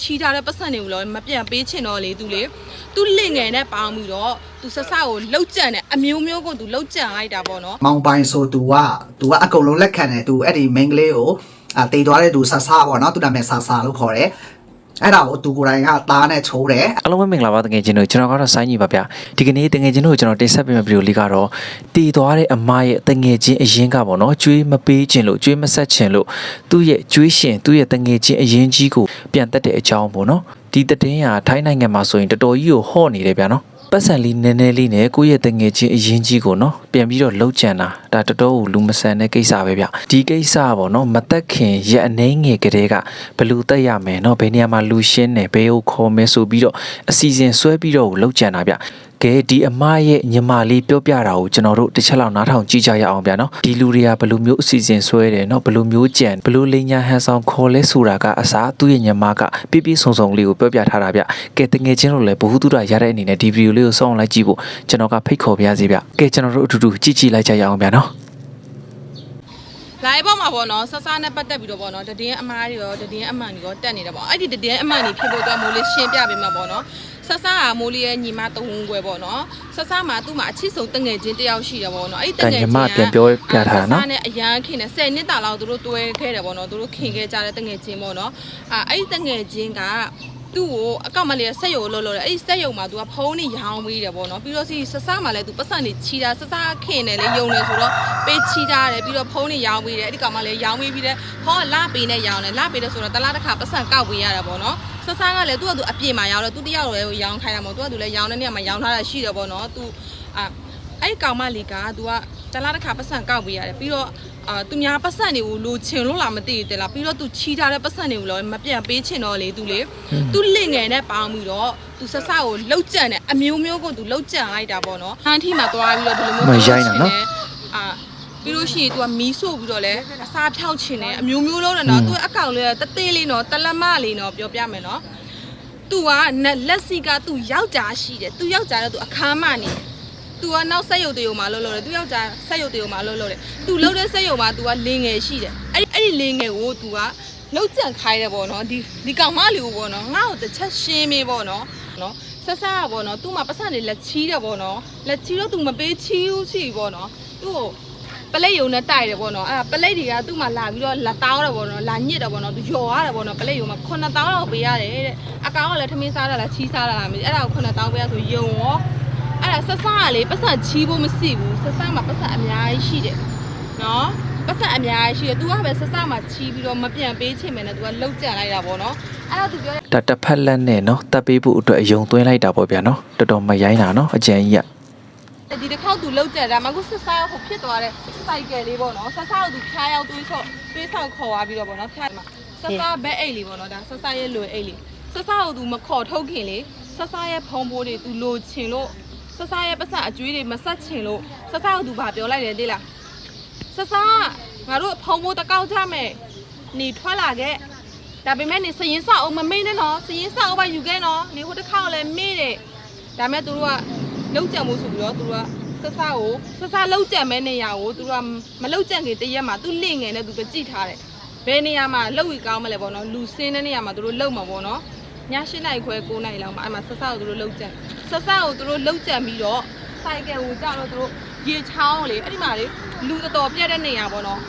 ချီးထားတဲ့ပတ်စံတွေကိုလည်းမပြန်ပေးချင်တော့လေသူလေသူလင့်ငယ်နဲ့ပေါင်းပြီးတော့သူဆဆကိုလှုပ်ကြံတယ်အမျိုးမျိုးကိုသူလှုပ်ကြံလိုက်တာပေါ့နော်မောင်ပိုင်ဆိုသူကသူကအကုန်လုံးလက်ခံတယ်သူအဲ့ဒီ main ကလေးကိုအတေးသွားတဲ့သူဆဆပေါ့နော်သူနာမည်ဆဆလို့ခေါ်တယ် အဲ့ဒါကိုသူကိုယ်တိုင်ကသားနဲ့ချိုးတယ်အားလုံးပဲမင်္ဂလာပါတကယ်ချင်းတို့ကျွန်တော်ကတော့ဆိုင်းကြီးပါဗျဒီကနေ့တကယ်ချင်းတို့ကျွန်တော်တင်ဆက်ပေးမယ့်ဗီဒီယိုလေးကတော့တည်သွားတဲ့အမရဲ့တကယ်ချင်းအရင်ကပေါ့နော်ကျွေးမပေးခြင်းလို့ကျွေးမဆက်ခြင်းလို့သူ့ရဲ့ကျွေးရှင်သူ့ရဲ့တကယ်ချင်းအရင်ကြီးကိုပြန်တက်တဲ့အကြောင်းပေါ့နော်ဒီတည်င်းဟာထိုင်းနိုင်ငံမှာဆိုရင်တော်တော်ကြီးကိုဟော့နေတယ်ဗျာနော် ပတ်စံလေးနည်းနည်းလေးနဲ့ကိုယ့်ရဲ့တငယ်ချင်းအရင်ကြီးကိုနော်ပြန်ပြီးတော့လှုပ်ကြံတာဒါတော်တော်ကိုလူမဆန်တဲ့ကိစ္စပဲဗျဒီကိစ္စကပေါ့နော်မသက်ခင်ရက်အနေငယ်ကလေးကဘယ်လူတက်ရမယ်နော်ဘယ်နေရာမှာလူရှင်းတယ်ဘယ်ကိုခေါ်မယ်ဆိုပြီးတော့အစီအစဉ်ဆွဲပြီးတော့လှုပ်ကြံတာဗျ ကဲဒီအမရဲ့ညီမလေးပြောပြတာကိုကျွန်တော်တို့တစ်ချက်လောက်နားထောင်ကြည့်ကြရအောင်ဗျာနော်ဒီလူတွေကဘယ်လိုမျိုးအစီအစဉ်ဆွဲတယ်နော်ဘယ်လိုမျိုးကြံဘယ်လိုလိညာဟန်ဆောင်ခေါ်လဲဆိုတာကအစားသူ့ရဲ့ညီမကပြပြဆုံဆုံလေးကိုပြောပြထားတာဗျကဲတငယ်ချင်းတို့လည်းဘ ഹു တုဒရတဲ့အနေနဲ့ဒီဗီဒီယိုလေးကိုစောင့်လိုက်ကြည့်ဖို့ကျွန်တော်ကဖိတ်ခေါ်ပါရစေဗျကဲကျွန်တော်တို့အတူတူကြည့်ကြည့်လိုက်ကြရအောင်ဗျာနော် live ပေါ်မှာပေါ့နော်ဆဆနဲ့ပတ်သက်ပြီးတော့ပေါ့နော်တည်င်းအမားတွေရောတည်င်းအမှန်တွေရောတက်နေတယ်ပေါ့အဲ့ဒီတည်င်းအမှန်တွေဖြစ်ဖို့အတွက်မိုးလေးရှင်းပြပေးမှာပေါ့နော် ဆဆကမိုးလေးရဲ့ညီမသုံးဝန်းခွဲပေါ့နော်ဆဆမှာသူ့မှာအချစ်ဆုံးတငယ်ချင်းတယောက်ရှိတယ်ပေါ့နော်အဲ့ဒီတငယ်ချင်းညီမပြန်ပြောပြထားတာနော်ဆဆနဲ့အရန်ခင်တယ်10နှစ်တာလောက်သူတို့တွဲခဲ့တယ်ပေါ့နော်သူတို့ခင်ခဲ့ကြတဲ့တငယ်ချင်းပေါ့နော်အာအဲ့ဒီတငယ်ချင်းကသူ့ကိုအကောက်မလေးဆက်ရုံလို့လို့တယ်အဲ့ဒီဆက်ရုံမှာ तू ကဖုန်းနေရောင်းပေးတယ်ပေါ့နော်ပြီးတော့စီဆဆမှာလည်း तू ပတ်စံနေချီတာဆဆခင်တယ်လေယုံတယ်ဆိုတော့ပေးချီတာတယ်ပြီးတော့ဖုန်းနေရောင်းပေးတယ်အဲ့ဒီကောင်မလေးရောင်းပေးပြီးတဲ့ဖုန်းကလပေးနဲ့ရောင်းတယ်လပေးတယ်ဆိုတော့တလားတစ်ခါပတ်စံကောက်ပေးရတယ်ပေါ့နော်ဆဆန်းကလည်းသူ့ကသူအပြေမှာရောင်းတော့သူတယောက်လည်းရောင်းခိုင်းတာမဟုတ်သူကသူလည်းရောင်းတဲ့နေရာမှာရောင်းထားတာရှိတယ်ပေါ့နော်သူအာအဲ့ကောင်မလေးကသူကတလားတစ်ခါပတ်စံကောက်ပေးရတယ်ပြီးတော့အာသူများပတ်စံတွေကိုလိုချင်လို့လာမသိသေးလားပြီးတော့သူချီထားတဲ့ပတ်စံတွေကိုလည်းမပြန်ပေးချင်တော့လေသူလေသူလင့်ငယ်နဲ့ပေါင်းပြီးတော့သူဆဆကိုလှုပ်ကြံတယ်အမျိုးမျိုးကိုသူလှုပ်ကြံလိုက်တာပေါ့နော်ဟန်ထီမှာသွားပြီးတော့ဒီလိုမျိုးရိုင်းတာနော် ပြီးလို့ရှိရင် तू ကမီးဆို့ပြီးတော့လဲအစားဖြောက်ချင်တယ်အမျိုးမျိုးလုံးတယ်နော် तू အကောင်လေးကတသေးလေးနော်တလက်မလေးနော်ပြောပြမယ်နော် तू ကလက်စီက तू ယောက်ျားရှိတယ် तू ယောက်ျားတော့ तू အခမ်းမနေတယ် तू ကနောက်ဆက်ရုပ်တရုံမှာလှုပ်လို့တယ် तू ယောက်ျားဆက်ရုပ်တရုံမှာလှုပ်လို့တယ် तू လှုပ်တဲ့ဆက်ရုံမှာ तू ကလင်းငယ်ရှိတယ်အဲ့အဲ့ဒီလင်းငယ်ကို तू ကလှုပ်ကြံခိုင်းတယ်ပေါ့နော်ဒီဒီကောင်မလေးကိုပေါ့နော်ငါ့ကိုတစ်ချက်ရှင်းမေးပေါ့နော်နော်ဆက်ဆာကပေါ့နော် तू မှာပတ်စံနေလက်ချီးတယ်ပေါ့နော်လက်ချီးတော့ तू မပေးချီးဘူးရှိပေါ့နော်သူ့ကို ပလိတ်ယုံနဲ့တိုက်တယ်ပေါ့နော်အဲ့ဒါပလိတ်တွေကသူ့မှာလာပြီးတော့လာတောင်းတယ်ပေါ့နော်လာညစ်တယ်ပေါ့နော်သူယော်ရတယ်ပေါ့နော်ပလိတ်ယုံမှာ9000လောက်ပေးရတယ်တဲ့အကောင်ကလည်းထမင်းစားတာလားချီးစားတာလားမသိအဲ့ဒါကို9000ပေးရဆိုယုံရော အဲ့ဒါဆက်ဆကလေပတ်စံချီးဖို့မရှိဘူးဆက်ဆမှာပတ်စံအများကြီးရှိတယ်နော်ပတ်စံအများကြီးရှိတယ် तू ကပဲဆက်ဆမှာချီးပြီးတော့မပြန်ပေးချင်မယ်နဲ့ तू ကလှုပ်ကြံလိုက်တာပေါ့နော်အဲ့တော့ तू ပြောတယ် ဒါတစ်ဖက်လက်နဲ့နော်တပ်ပေးဖို့အတွက်အယုံသွင်းလိုက်တာပေါ့ဗျာနော်တော်တော်မရိုင်းတာနော်အကြံကြီးက ဒီတစ်ခေါက်သူလောက်ကြတာမကုဆက်စားဟိုဖြစ်သွားတဲ့စိုက်ကယ်လေးပေါ့နော်ဆက်စားကိုသူဖြားရောက်တွေးဆော့တွေးဆောက်ခေါ်သွားပြီးတော့ပေါ့နော်ဖြားမှာဆက်စားဘက်အိတ်လေးပေါ့နော်ဒါဆက်စားရဲ့လွယ်အိတ်လေးဆက်စားကိုသူမခေါ်ထုတ်ခင်လေဆက်စားရဲ့ဖုံးပိုးတွေသူလိုချင်လို့ဆက်စားရဲ့ပတ်ဆက်အကျွေးတွေမဆက်ချင်လို့ဆက်စားကိုသူဗာပြောလိုက်တယ်သိလားဆက်စားငါတို့ဖုံးပိုးတကောက်ကြမယ်နေထွက်လာခဲ့ဒါပေမဲ့နေစရင်စအောင်မမေ့နဲ့နော်စရင်စအောင်ပါယူခဲ့နော်နေဟိုတစ်ခါလည်းမေ့တယ်ဒါပေမဲ့သူတို့က လောက်ကြံမှုဆိုပြီးတော့သူတို့ကဆဆာကိုဆဆာလောက်ကြံမဲ့နေရာကိုသူတို့ကမလောက်ကြံခင်တရက်မှာသူလင့်ငယ်နဲ့သူပဲကြည့်ထားတယ်ဘယ်နေရာမှာလောက်ရီကောင်းမလဲပေါ့နော်လူစင်းတဲ့နေရာမှာသူတို့လောက်မှာပေါ့နော်ည၈နာရီခွဲ9နာရီလောက်မှာအဲ့မှာဆဆာကိုသူတို့လောက်ကြံဆဆာကိုသူတို့လောက်ကြံပြီးတော့ဆိုင်ကယ်ကိုကြောက်တော့သူတို့ရေချောင်းလေအဲ့ဒီမှာလေလူတော်တော်ပြတ်တဲ့နေရာပေါ့နော်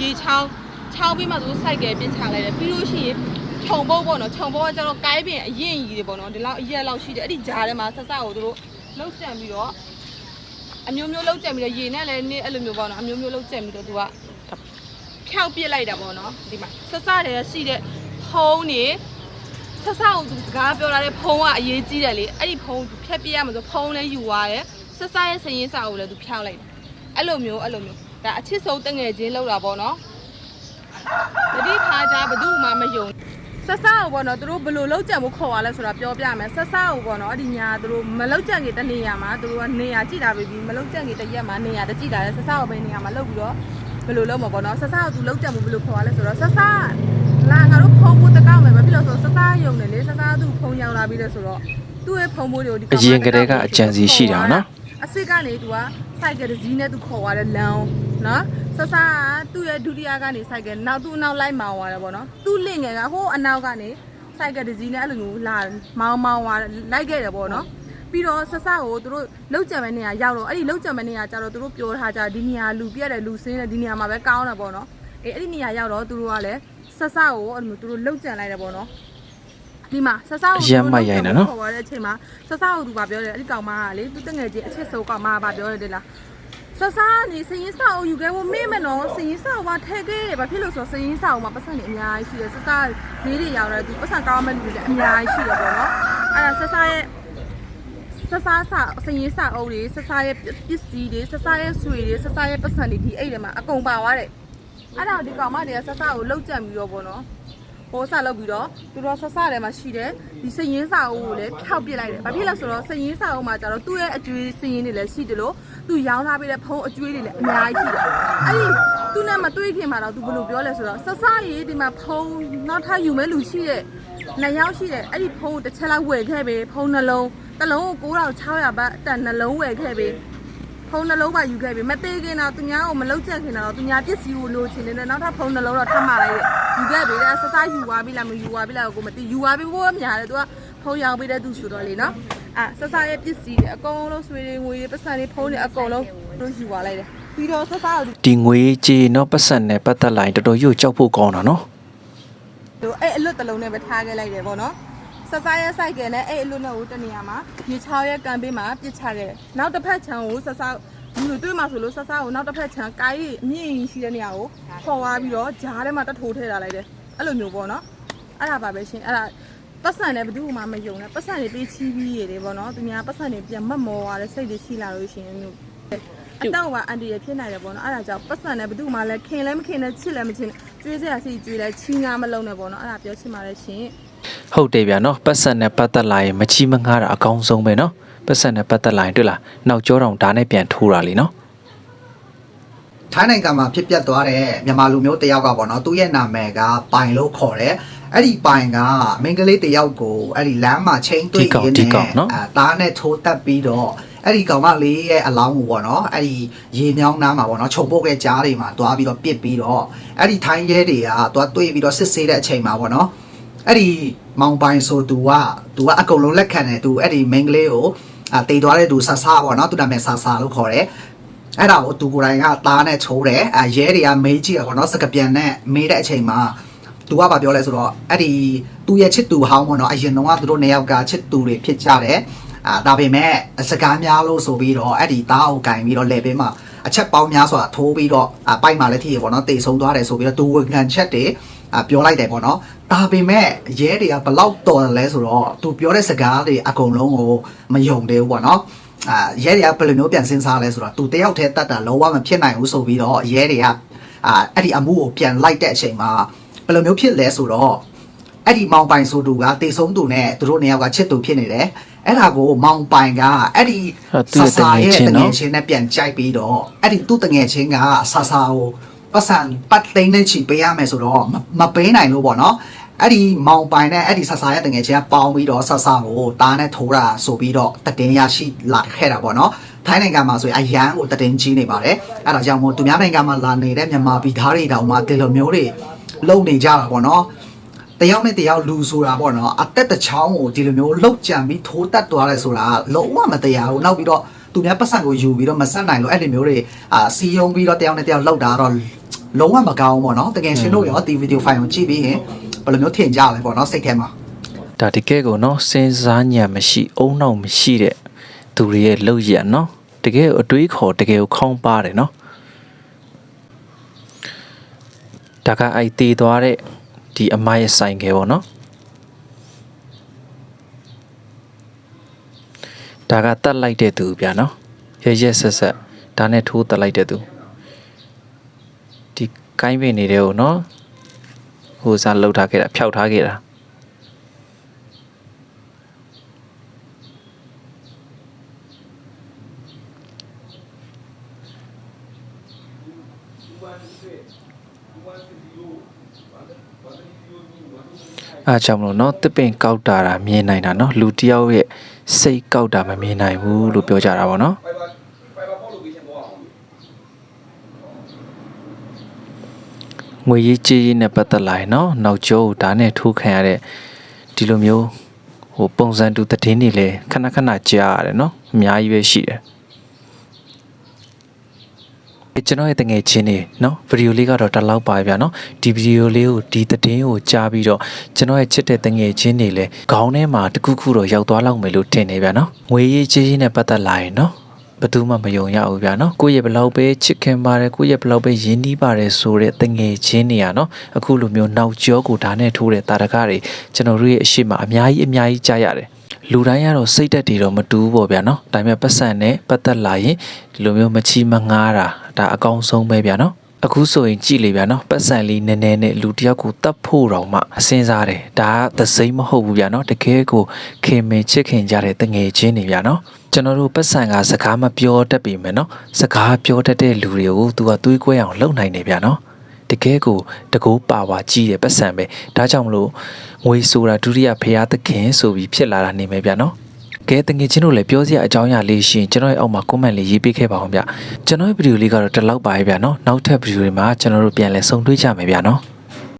ရေချောင်းချောင်းပြီးမှသူတို့ဆိုင်ကယ်ပြစ်ချလိုက်တယ်ပြီးလို့ရှိရင်ခြုံပုတ်ပေါ့နော်ခြုံပုတ်ကကျတော့ကိုင်းပင်အရင်ကြီးတွေပေါ့နော်ဒီလောက်အရက်လောက်ရှိတယ်အဲ့ဒီဂျားထဲမှာဆဆာကိုသူတို့ လောက်ကြံပြီးတော့အမျိုးမျိုးလောက်ကြံပြီးတော့ရေနဲ့လည်းနေအဲ့လိုမျိုးပေါ့နော်အမျိုးမျိုးလောက်ကြံပြီးတော့သူကဖြောက်ပစ်လိုက်တာပေါ့နော်ဒီမှာဆဆာတွေရှိတဲ့ဖုံးနေဆက်ဆောက်သူစကားပြောလာတဲ့ဖုံးကအရေးကြီးတယ်လေအဲ့ဒီဖုံးသူဖြတ်ပြရမှာဆိုဖုံးလဲယူသွားတယ်ဆက်စားရဲ့စရင်စာကိုလည်းသူဖြောက်လိုက်တယ်အဲ့လိုမျိုးအဲ့လိုမျိုးဒါအချစ်ဆုံးတငယ်ချင်းလောက်တာပေါ့နော်တတိထားကြဘယ်သူမှမယုံ ဆက်စားကိုပေါ့နော်သူတို့ဘယ်လိုလောက်ကြံမှုခေါ်ရလဲဆိုတာပြောပြမယ်ဆက်စားကိုပေါ့နော်အဲ့ဒီညာသူတို့မလောက်ကြံကြီးတနေရာမှာသူတို့ကနေရာကြည့်တာပဲပြီးမလောက်ကြံကြီးတရက်မှာနေရာတကြည့်တာလဲဆက်စားကိုပဲနေရာမှာလောက်ပြီးတော့ဘယ်လိုလုပ်မှာပေါ့နော်ဆက်စားကိုသူလောက်ကြံမှုဘယ်လိုခေါ်ရလဲဆိုတော့ဆက်စားလာငါတို့ဖုံးဖို့တကောက်မယ်မဖြစ်လို့ဆိုဆက်စားယုံတယ်လေဆက်စားသူဖုံးရောက်လာပြီးလဲဆိုတော့သူ့ရဲ့ဖုံးဖို့တွေကိုဒီအရင်ကတည်းကအကြံစီရှိတာနော်အစ်စ်ကနေသူကစိုက်ကယ်တစ်စီးနဲ့သူခေါ်သွားတယ်လမ်းနော်ဆဆာကသူ့ ရဲ့ဒုတိယကနေစိုက်ကယ်နောက်သူ့နောက်လိုက်မှာသွားတယ်ပေါ့နော်သူ့လင့်ငယ်ကဟိုးအနောက်ကနေစိုက်ကတစ်စီးနဲ့အဲ့လိုမျိုးလာမောင်းမောင်းသွားလိုက်ခဲ့တယ်ပေါ့နော်ပြီးတော့ဆက်ဆက်ကိုသူတို့လောက်ကြံမဲ့နေရာရောက်တော့အဲ့ဒီလောက်ကြံမဲ့နေရာကျတော့သူတို့ပြောထားကြဒီနေရာလူပြက်တယ်လူစင်းတယ်ဒီနေရာမှာပဲကောင်းတယ်ပေါ့နော်အေးအဲ့ဒီနေရာရောက်တော့သူတို့ကလည်းဆက်ဆက်ကိုအဲ့လိုမျိုးသူတို့လောက်ကြံလိုက်တယ်ပေါ့နော်ဒီမှာဆက်ဆက်ကိုအရက်မိုက်ရိုင်းတယ်နော်ခေါ်သွားတဲ့အချိန်မှာဆက်ဆက်ကိုသူကပြောတယ်အဲ့ဒီကောင်မကလေသူတငယ်ချင်းအချစ်ဆုံးကောင်မကပါပြောတယ်လား ဆဆာနေစရင်စာအုပ်ယူခဲ့ဖို့မေ့မနော်စရင်စာအုပ်ကထဲခဲ့တယ်ဘာဖြစ်လို့ဆိုစရင်စာအုပ်မှာပတ်စံနေအများကြီးရှိတယ်ဆဆာဈေးတွေရောက်တယ်သူပတ်စံကောင်းမဲ့လူတွေလည်းအများကြီးရှိတယ်ပေါ့နော်အဲ့ဒါဆဆာရဲ့ဆဆာစာစရင်စာအုပ်တွေဆဆာရဲ့ပစ္စည်းတွေဆဆာရဲ့ဆွေတွေဆဆာရဲ့ပတ်စံတွေဒီအိတ်ထဲမှာအကုန်ပါသွားတယ်အဲ့ဒါဒီကောင်မတွေကဆဆာကိုလှုပ်ကြံပြီးတော့ပေါ့နော် ဟိုစားလုပ်ပြီးတော့သူတို့ဆဆထဲမှာရှိတယ်ဒီစရင်စာအုပ်ကိုလည်းဖျောက်ပစ်လိုက်တယ်။ဘာဖြစ်လဲဆိုတော့စရင်စာအုပ်မှာကျတော့သူ့ရဲ့အကျွေးစရင်တွေလည်းရှိတယ်လို့သူရောင်းထားပေးတဲ့ဖုံးအကျွေးတွေလည်းအများကြီးရှိတယ်။အဲ့ဒီသူနဲ့မတွေ့ခင်မှာတော့သူဘယ်လိုပြောလဲဆိုတော့ဆဆရေးဒီမှာဖုံးနောက်ထပ်ယူမဲ့လူရှိတဲ့နှစ်ယောက်ရှိတယ်။အဲ့ဒီဖုံးကိုတစ်ချက်လောက်ဝယ်ခဲ့ပေးဖုံးနှလုံးတစ်လုံးကို9600ဘတ်အတက်နှလုံးဝယ်ခဲ့ပေး ဖုံးနှလုံးပါယူခဲ့ပြီမသေးခင်တော့သူများကိုမလုံးချက်ခင်တော့သူများပစ္စည်းကိုလိုချင်နေတဲ့နောက်ထပ်ဖုံးနှလုံးတော့ထပ်มาလိုက်တယ်ယူခဲ့ပြီတဲ့ဆဆယူသွားပြီလားမယူသွားပြီလားကိုမသိယူသွားပြီဘိုးများတယ်သူကဖုံးရောင်းပေးတဲ့သူဆိုတော့လေနော်အာဆဆရဲ့ပစ္စည်းတွေအကုန်လုံးဆွေတွေငွေတွေပတ်စံတွေဖုံးတွေအကုန်လုံးသူယူသွားလိုက်တယ်ပြီးတော့ဆဆကိုဒီငွေကြေးနော်ပတ်စံနဲ့ပတ်သက်လာရင်တော်တော်ရွတ်ကြောက်ဖို့ကောင်းတာနော်သူအဲ့အလွတ်တစ်လုံးနဲ့ပဲထားခဲ့လိုက်တယ်ပေါ့နော် ဆဆရဲ့စိုက်ကယ်နဲ့အဲ့အလွတ်နဲ့ကိုတနေရာမှာရေချောင်းရဲ့ကံပေးမှာပြစ်ချခဲ့တယ်နောက်တစ်ဖက်ခြံကိုဆဆဒီလိုတွေ့မှဆိုလို့ဆဆကိုနောက်တစ်ဖက်ခြံကိုင်းအမြင့်ကြီးရှိတဲ့နေရာကိုခေါ်သွားပြီးတော့ဂျားထဲမှာတထိုးထည့်ထားလိုက်တယ်အဲ့လိုမျိုးပေါ့နော်အဲ့ဒါပါပဲရှင်အဲ့ဒါပတ်စံနဲ့ဘယ်သူမှမယုံနဲ့ပတ်စံတွေပေးချီးပြီးရတယ်ပေါ့နော်သူများပတ်စံတွေပြန်မတ်မော်သွားတဲ့စိတ်တွေရှိလာလို့ရှိရင်မျိုးအတော့ကအန်တီရဖြစ်နိုင်တယ်ပေါ့နော်အဲ့ဒါကြောင့်ပတ်စံနဲ့ဘယ်သူမှလည်းခင်လည်းမခင်နဲ့ချစ်လည်းမချစ်နဲ့ကျွေးစရာစီကျွေးလဲချီးငါမလုံးနဲ့ပေါ့နော်အဲ့ဒါပြောချင်ပါတယ်ရှင် ဟုတ်တယ်ဗျာနော်ပတ်စံနဲ့ပတ်သက်လာရင်မချီမငှားတာအကောင်းဆုံးပဲနော်ပတ်စံနဲ့ပတ်သက်လာရင်တွေ့လားနောက်ကျောတောင်ဒါနဲ့ပြန်ထိုးတာလीနော်ထိုင်းနိုင်ငံမှာဖြစ်ပျက်သွားတဲ့မြန်မာလူမျိုးတစ်ယောက်ကပေါ့နော်သူ့ရဲ့နာမည်ကပိုင်လို့ခေါ်တယ်အဲ့ဒီပိုင်ကမိန်းကလေးတစ်ယောက်ကိုအဲ့ဒီလမ်းမှာချိန်တွေ့ရင်းနဲ့အဲတားနဲ့ထိုးတက်ပြီးတော့အဲ့ဒီကောင်မလေးရဲ့အလောင်းကိုပေါ့နော်အဲ့ဒီရေမြောင်းနားမှာပေါ့နော်ခြုံပုတ်ရဲ့ကြားတွေမှာတွားပြီးတော့ပစ်ပြီးတော့အဲ့ဒီထိုင်းရဲတွေကတွားတွေ့ပြီးတော့စစ်ဆေးတဲ့အချိန်မှာပေါ့နော် အဲ့ဒီမောင်ပိုင်ဆိုသူကသူကအကုန်လုံးလက်ခံတယ်သူအဲ့ဒီမိန်းကလေးကိုအာတေးသွားတဲ့သူဆဆာပေါ့နော်သူနာမည်ဆဆာလို့ခေါ်တယ်အဲ့ဒါကိုသူကိုယ်တိုင်ကသားနဲ့ချိုးတယ်အဲရဲတွေကမေးကြည့်ရပေါ့နော်စကပြန်နဲ့မေးတဲ့အချိန်မှာသူကဗာပြောလဲဆိုတော့အဲ့ဒီသူ့ရဲ့ချစ်သူဟောင်းပေါ့နော်အရင်တော့ကသူတို့နှစ်ယောက်ကချစ်သူတွေဖြစ်ကြတယ်အာဒါပေမဲ့စကားများလို့ဆိုပြီးတော့အဲ့ဒီသားကိုကင်ပြီးတော့လေပင်းမှာအချက်ပေါင်းများစွာထိုးပြီးတော့အပိုက်မှာလည်းထိရပေါ့နော်တေဆုံးသွားတယ်ဆိုပြီးတော့သူဝန်ခံချက်တွေအ ပြောလိုက်တယ်ပေါ့နော်ဒါပေမဲ့ရဲတွေကဘလောက်တော်တယ်လဲဆိုတော့သူပြောတဲ့စကားတွေအကုန်လုံးကိုမယုံသေးဘူးပေါ့နော်အာရဲတွေကဘယ်လိုမျိုးပြန်စဉ်းစားလဲဆိုတော့သူတယောက်တည်းတတ်တာလုံးဝမဖြစ်နိုင်ဘူးဆိုပြီးတော့ရဲတွေကအာအဲ့ဒီအမှုကိုပြန်လိုက်တဲ့အချိန်မှာဘယ်လိုမျိုးဖြစ်လဲဆိုတော့အဲ့ဒီမောင်ပိုင်ဆိုသူကတေဆုံးသူနဲ့သူတို့နှစ်ယောက်ကချစ်သူဖြစ်နေတယ်အဲ့ဒါကိုမောင်ပိုင်ကအဲ့ဒီအဲ့သူ့ရဲ့တငယ်ချင်းနော်တငယ်ချင်းနဲ့ပြန်ကြိုက်ပြီးတော့အဲ့ဒီသူ့တငယ်ချင်းကဆာဆာကို ပတ်စံပတ်သိန်းနဲ့ချီပေးရမယ်ဆိုတော့မမပေးနိုင်လို့ပေါ့နော်အဲ့ဒီမောင်ပိုင်နဲ့အဲ့ဒီဆာဆာရဲ့တငယ်ချင်းကပေါင်းပြီးတော့ဆာဆာကိုတားနဲ့ထိုးတာဆိုပြီးတော့တတင်ရရှိလာခဲ့တာပေါ့နော်ထိုင်းနိုင်ငံမှာဆိုရင်အရန်ကိုတတင်ကြီးနေပါတယ်အဲ့ဒါကြောင့်မို့သူများနိုင်ငံမှာလာနေတဲ့မြန်မာပြည်သားတွေတောင်မှဒီလိုမျိုးတွေလုံနေကြတာပေါ့နော်တယောက်နဲ့တယောက်လူဆိုတာပေါ့နော်အသက်တစ်ချောင်းကိုဒီလိုမျိုးလှုပ်ကြံပြီးထိုးတက်သွားတယ်ဆိုတာကလုံးဝမတရားဘူးနောက်ပြီးတော့သူများပတ်စံကိုယူပြီးတော့မဆက်နိုင်လို့အဲ့ဒီမျိုးတွေအာစီယုံပြီးတော့တယောက်နဲ့တယောက်လှုပ်တာတော့ လုံးဝမကောင်းဘူးပေါ့နော်တကယ်ရှင်တို့ရောဒီဗီဒီယိုဖိုင်ကိုကြည့်ပြီးရင်ဘယ်လိုမျိုးထင်ကြလဲပေါ့နော်စိတ်ထဲမှာဒါတကယ်ကိုနော်စဉ်းစားညံမရှိအုံနောက်မရှိတဲ့သူတွေရဲ့လောက်ရနော်တကယ်ကိုအတွေးခေါ်တကယ်ကိုခေါင်းပါတယ်နော်ဒါကအိုက်တေးသွားတဲ့ဒီအမရဲ့ဆိုင်ခဲပေါ့နော်ဒါကတတ်လိုက်တဲ့သူဗျာနော်ရရက်ဆက်ဆက်ဒါနဲ့ထိုးတတ်လိုက်တဲ့သူဒီ ကိုင်းပင်နေတဲ့ကိုနော်ဟိုစားလှုပ်ထားခဲ့တာဖျောက်ထားခဲ့တာ အားကြောင့်မလို့เนาะတစ်ပင်ကောက်တာတာမြင်နိုင်တာเนาะလူတစ်ယောက်ရဲ့စိတ်ကောက်တာမမြင်နိုင်ဘူးလို့ပြောကြတာပေါ့เ ငွေရေးကြေးရေးနဲ့ပတ်သက်လာရင်เนาะနောက်ကျောဒါနဲ့ထိုးခံရတဲ့ ဒီလိုမျိုးဟိုပုံစံတူသတင်းတွေလည်းခဏခဏကြားရတယ်နော်အများကြီးပဲရှိတယ်ကျွန်တော်ရဲ့တငယ်ချင်းတွေနော်ဗီဒီယိုလေးကတော့တစ်လောက်ပါပဲဗျာနော်ဒီဗီဒီယိုလေးကိုဒီသတင်းကိုကြားပြီးတော့ကျွန်တော်ရဲ့ချစ်တဲ့တငယ်ချင်းတွေလည်းခေါင်းထဲမှာတစ်ခုခုတော့ရောက်သွားလောက်မယ်လို့ထင်နေဗျာနော်ငွေရေးကြေးရေးနဲ့ပတ်သက်လာရင်နော် ဘယ်သူမှမယုံရဘူးဗျာနော်ကိုယ့်ရဲ့ဘယ်လောက်ပဲချစ်ခင်ပါတယ်ကိုယ့်ရဲ့ဘယ်လောက်ပဲယဉ်နီးပါတယ်ဆိုတဲ့တငယ်ချင်းတွေอ่ะနော်အခုလိုမျိုးနောက်ကျောကိုဒါနဲ့ထိုးတဲ့တာရကတွေကျွန်တော်တို့ရဲ့အရှိမအများကြီးအများကြီးကြားရတယ်လူတိုင်းကတော့စိတ်သက်တွေတော့မတူဘူးပေါ့ဗျာနော်ဒါပေမဲ့ပတ်စံနဲ့ပတ်သက်လာရင်ဒီလိုမျိုးမချီမငားတာဒါအကောင်းဆုံးပဲဗျာနော်အခုဆိုရင်ကြည်လေဗျာနော်ပတ်စံလေးနည်းနည်းနဲ့လူတစ်ယောက်ကိုတတ်ဖို့တော့မှစဉ်းစားတယ်ဒါကသစိမ့်မဟုတ်ဘူးဗျာနော်တကယ်ကိုခင်မင်ချစ်ခင်ကြတဲ့တငယ်ချင်းတွေဗျာနော် ကျွန်တော်တို့ပတ်စံကစကားမပြောတတ်ပြီမယ်နော်စကားပြောတတ်တဲ့လူတွေကိုသူကတွေးကွဲအောင်လုပ်နိုင်တယ်ဗျာနော်တကယ်ကိုတကိုးပါဝါကြီးတယ်ပတ်စံပဲဒါကြောင့်မလို့ငွေဆိုတာဒုတိယဖရာသခင်ဆိုပြီးဖြစ်လာတာနေမယ်ဗျာနော်ကဲတငယ်ချင်းတို့လည်းပြောစရာအကြောင်းအရာလေးရှိရင်ကျွန်တော်ရဲ့အောက်မှာ comment လေးရေးပေးခဲ့ပါအောင်ဗျကျွန်တော်ရဲ့ဗီဒီယိုလေးကတော့ဒီလောက်ပါပဲဗျာနော်နောက်ထပ်ဗီဒီယိုတွေမှာကျွန်တော်တို့ပြန်လည်ဆုံတွေ့ကြမယ်ဗျာနော်